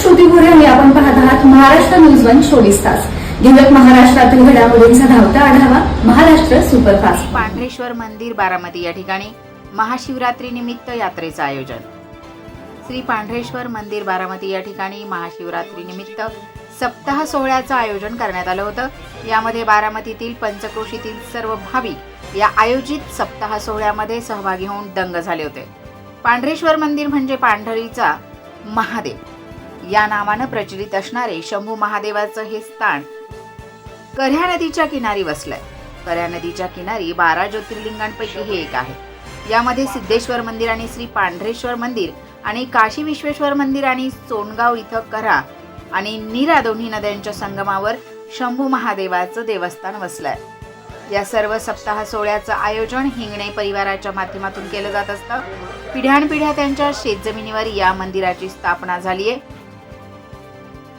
श्रुती पुरे आपण पाहत आहात महाराष्ट्र न्यूज वन चोवीस तास. दिवक महाराष्ट्रातील घडामोडींचा धावता आढावा महाराष्ट्र सुपरफास्ट. पांढरेश्वर मंदिर बारामती या ठिकाणी महाशिवरात्री निमित्त यात्रेचं आयोजन. श्री पांढरेश्वर मंदिर बारामती या ठिकाणी महाशिवरात्री निमित्त सप्ताह सोहळ्याचं आयोजन करण्यात आलं होतं. यामध्ये बारामतीतील पंचक्रोशीतील सर्व भाविक या आयोजित सप्ताह सोहळ्यामध्ये सहभागी होऊन दंग झाले होते. पांढरेश्वर मंदिर म्हणजे पांढरीचा महादेव. या नावानं प्रचलित असणारे शंभू महादेवाचं हे स्थान कर्ह्या नदीच्या किनारी वसलंय. कर्ह्या नदीच्या किनारी बारा ज्योतिर्लिंगांपैकी हे एक आहे. यामध्ये सिद्धेश्वर मंदिर आणि श्री पांढरेश्वर मंदिर आणि काशी विश्वेश्वर मंदिर आणि सोनगाव इथं करा आणि नीरा दोन्ही नद्यांच्या संगमावर शंभू महादेवाचं देवस्थान वसलंय. या सर्व सप्ताह सोहळ्याचं आयोजन हिंगणे परिवाराच्या माध्यमातून केलं जात असतं. पिढ्यानपिढ्या त्यांच्या शेतजमिनीवर या मंदिराची स्थापना झाली आहे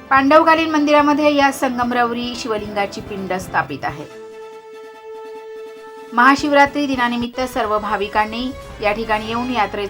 पांडवकालीन मंदिरामध्ये या संगमरवरी शिवलिंगाची पिंड स्थापित आहे. महाशिवरात्री दिनानिमित्त सर्व भाविकांनी या ठिकाणी येऊन यात्रेत